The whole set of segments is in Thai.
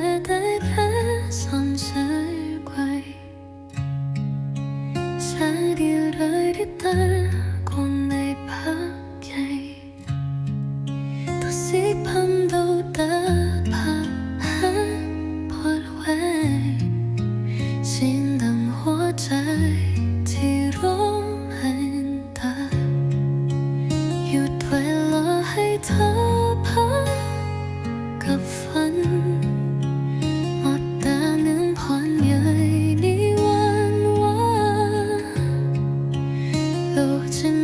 그대의 선슬과 사기를 잇달고 내 밖에 도시 밤도 다파한 벌회 신당 호자에 뒤로 한다 You dwell a high time to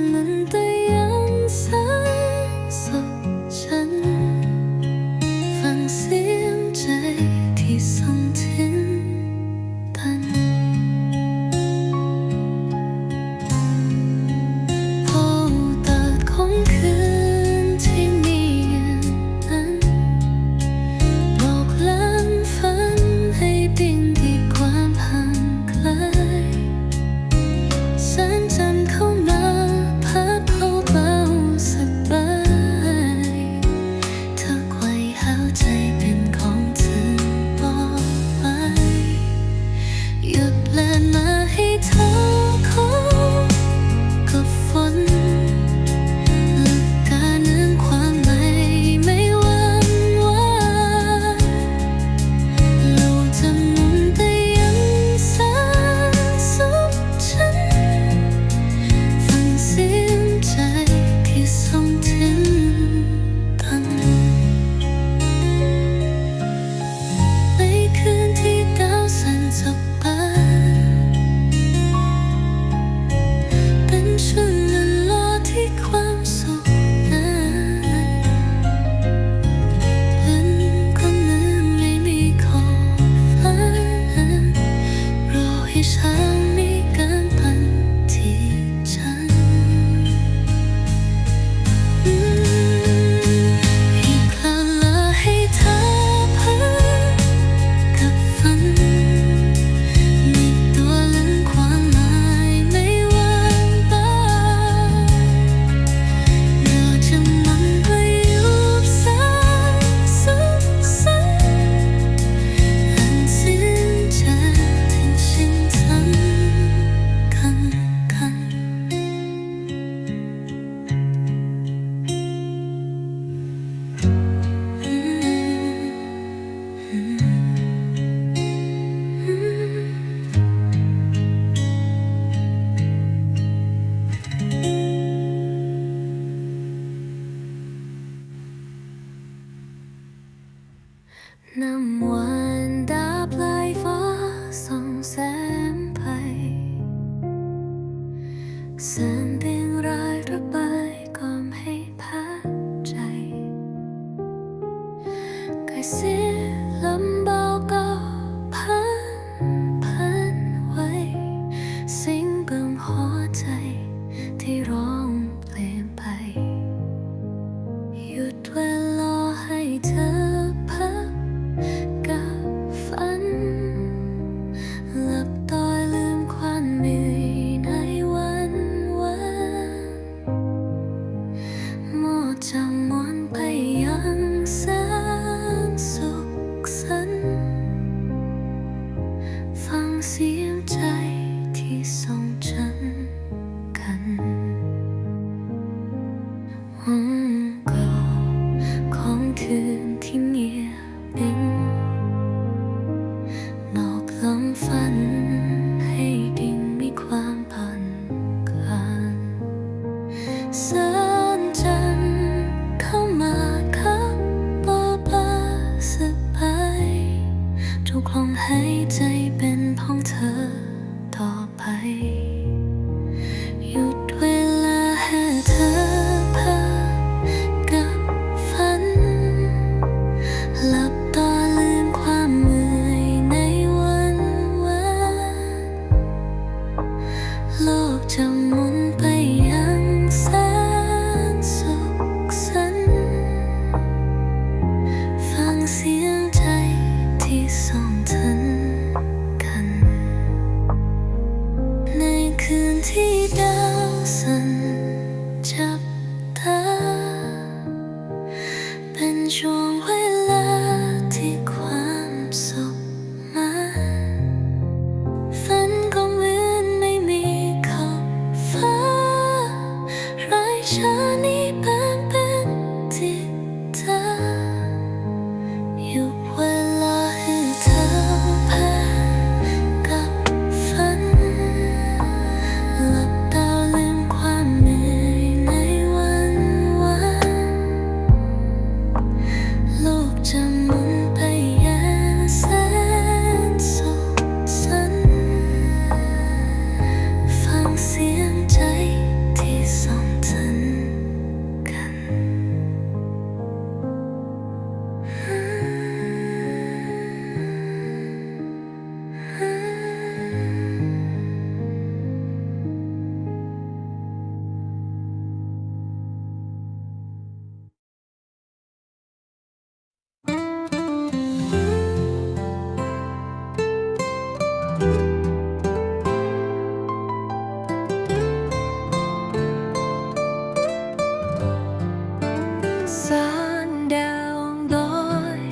สอนดาวลอย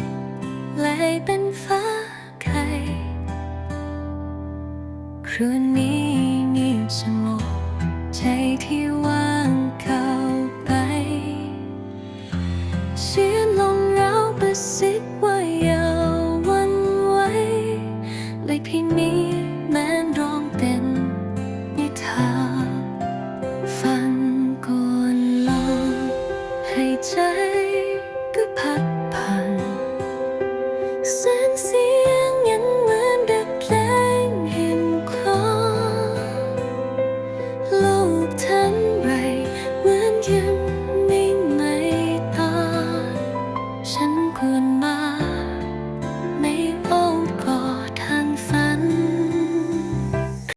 ไหลเป็นฟ้าไข่ครืนนี้เงียบสงบใจที่ว่างเข้าไป เสียงลมเราประสิทธิ์ว่าอย่าวันไหวเลยพี่นี้แม้รองเป็นนิทานฝันกวนลอให้ใจ